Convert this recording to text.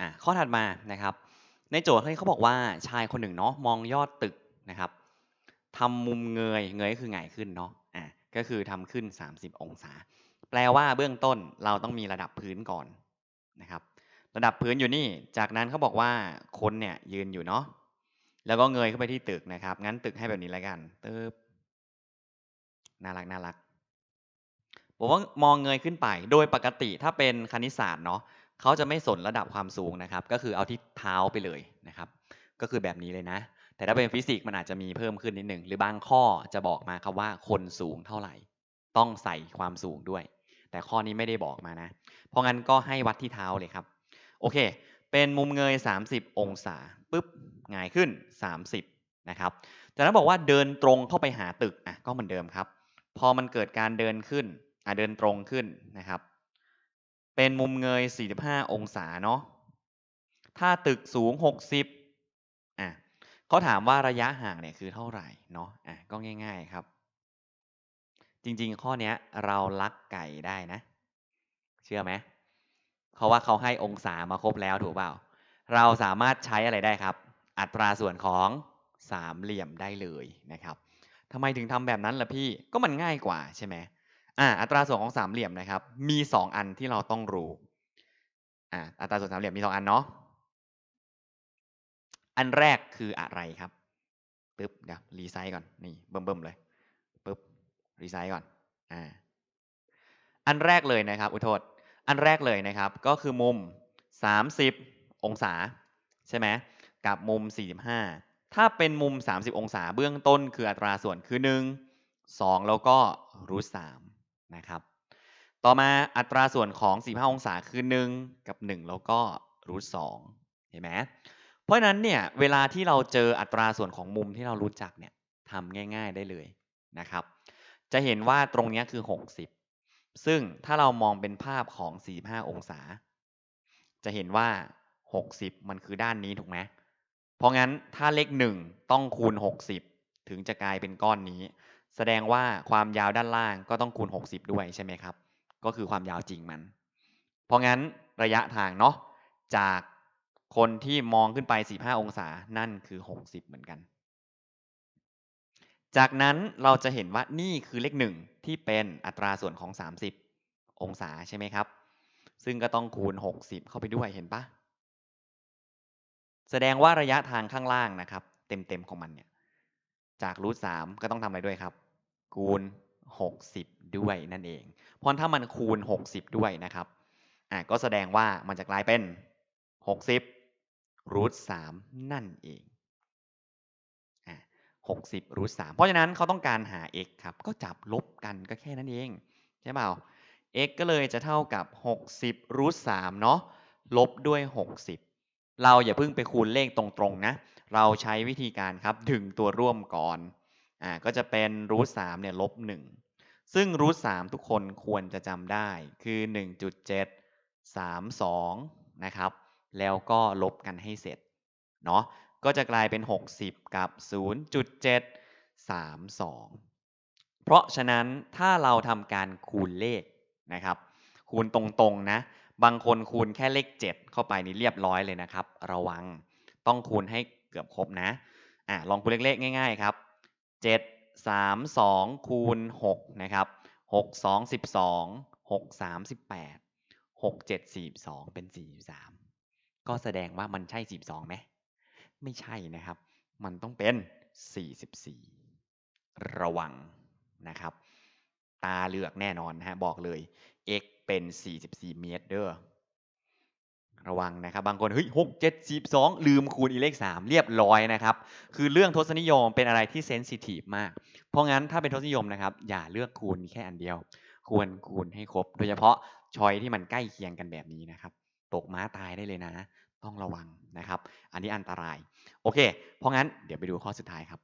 อะข้อถัดมานะครับ ในโจทย์เขาบอกว่าชายคนหนึ่งเนาะมองยอดตึกนะครับทำมุมเงยเงยก็คือหงายขึ้นเนาะอะก็คือทำขึ้น 30 องศา แปลว่าเบื้องต้นเราต้องมีระดับพื้นก่อนนะครับ ระดับพื้นอยู่นี่ จากนั้นเขาบอกว่าคนเนี่ยยืนอยู่เนาะแล้วก็เงยขึ้นไปที่ตึกนะครับ งั้นตึกให้แบบนี้แล้วกันตึ๊บน่ารักน่ารักผมว่ามองเงยขึ้นไป โดยปกติถ้าเป็นคณิตศาสตร์เนาะ เขาจะไม่สนระดับความสูงนะครับ ก็คือเอาที่เท้าไปเลยนะครับ ก็คือแบบนี้เลยนะ แต่ถ้าเป็นฟิสิกส์มันอาจจะมีเพิ่มขึ้นนิดหนึ่งหรือบางข้อจะบอกมาครับว่าคนสูงเท่าไหร่ ต้องใส่ความสูงด้วย แต่ข้อนี้ไม่ได้บอกมานะ เพราะงั้นก็ให้วัดที่เท้าเลยครับ โอเค เป็นมุมเงย 30 องศาปุ๊บหงายขึ้น 30 นะครับจากนั้นบอกว่าเดินตรงเข้าไปหาตึกอะก็เหมือนเดิมครับ พอมันเกิดการเดินขึ้นอะเดินตรงขึ้นนะครับ เป็นมุมเงย 45 องศาเนาะ ถ้าตึกสูง 60อะเขาถามว่าระยะห่างเนี่ยคือเท่าไหร่เนาะ อะก็ง่าย ๆครับ จริงๆ ข้อนี้เราลักไก่ได้นะ เชื่อไหมเพราะว่าเขาให้องศามาครบแล้วถูกเปล่า เราสามารถใช้อะไรได้ครับ อัตราส่วนของสามเหลี่ยมได้เลยนะครับทำไมถึงทำแบบนั้นล่ะพี่ ก็มันง่ายกว่าใช่ไหม อ่าอัตราส่วนของสามเหลี่ยมนะครับ มีสองอันที่เราต้องรู้อ่าอัตราส่วนสามเหลี่ยมมีสองอันเนาะอันแรกคืออะไรครับปึ๊บเดี๋ยวรีไซต์ก่อนนี่เบิ่มๆเลยปึ๊บรีไซต์ก่อนอ่าอันแรกเลยนะครับ อุทโทษอันแรกเลยนะครับ ก็คือมุม 30 องศา ใช่ไหมกับมุม 45 ถ้าเป็นมุม 30 องศาเบื้องต้นคืออัตราส่วนคือ 1 2 แล้วก็รูท3 นะครับ ต่อมาอัตราส่วนของ45องศาคือ 1 กับ 1 แล้วก็รูท2เห็นไหมเพราะฉะนั้นเนี่ยเวลาที่เราเจออัตราส่วนของมุมที่เรารู้จักเนี่ยทำง่าย ๆได้เลยนะครับ จะเห็นว่าตรงนี้คือ 60 ซึ่งถ้าเรามองเป็นภาพของ 45 องศา จะเห็นว่า 60 มันคือด้านนี้ถูกไหมเพราะงั้นถ้าเลข 1 ต้องคูณ 60 ถึงจะกลายเป็นก้อนนี้ แสดงว่าความยาวด้านล่างก็ต้องคูณ 60 ด้วยใช่ไหมครับ ก็คือความยาวจริงมัน เพราะงั้นระยะทางเนาะจากคนที่มองขึ้นไป 45 องศานั่นคือ 60 เหมือนกัน จากนั้นเราจะเห็นว่านี่คือเลขหนึ่งที่เป็นอัตราส่วนของ 30 องศาใช่ไหมครับ ซึ่งก็ต้องคูณ 60 เข้าไปด้วยเห็นปะแสดงว่าระยะทางข้างล่างนะครับ เต็มๆของมันเนี่ยจากรูทสามก็ต้องทำอะไรด้วยครับ คูณ 60 ด้วยนั่นเอง เพราะถ้ามันคูณ 60 ด้วยนะครับอะก็แสดงว่ามันจะกลายเป็น 60รูทสามนั่นเองอะ60รูทสามเพราะฉะนั้นเขาต้องการหา x ครับ ก็จับลบกันก็แค่นั้นเอง ใช่เปล่า x ก็เลยจะเท่ากับ 60รูทสามเนาะลบด้วย 60 เราอย่าเพิ่งไปคูณเลขตรงๆนะ เราใช้วิธีการครับดึงตัวร่วมก่อน อ่าก็จะเป็นรูทสามเนี่ยลบหนึ่งซึ่งรูทสามทุกคนควรจะจำได้คือ 1.732 นะครับ แล้วก็ลบกันให้เสร็จเนาะก็จะกลายเป็น 60 กับ 0.732 เพราะฉะนั้นถ้าเราทำการคูณเลขนะครับ คูณตรงๆนะ บางคนคูณแค่เลข 7 เข้าไปนี่เรียบร้อยเลยนะครับ ระวังต้องคูณให้เกือบครบนะอะลองคูณเลขๆง่าย ๆ ครับ 7 3 2คูณ6นะครับ6 2 12 6 3 18 6 7 42 เป็น 43 ก็แสดงว่ามันใช่ 42ไหมไม่ใช่นะครับ มันต้องเป็น 44 ระวังนะครับ ตาเลือกแน่นอนฮะบอกเลย x เป็น 44 เมตรเด้อ ระวังนะครับบางคนเฮ้ย6 7 42ลืมคูณอีเลข3เรียบร้อยนะครับ คือเรื่องทศนิยมเป็นอะไรที่เซนซิทีฟมาก เพราะงั้นถ้าเป็นทศนิยมนะครับ อย่าเลือกคูณแค่อันเดียว ควรคูณให้ครบ โดยเฉพาะชอยที่มันใกล้เคียงกันแบบนี้นะครับ ตกม้าตายได้เลยนะ ต้องระวังนะครับ อันนี้อันตราย โอเค เพราะงั้นเดี๋ยวไปดูข้อสุดท้ายครับ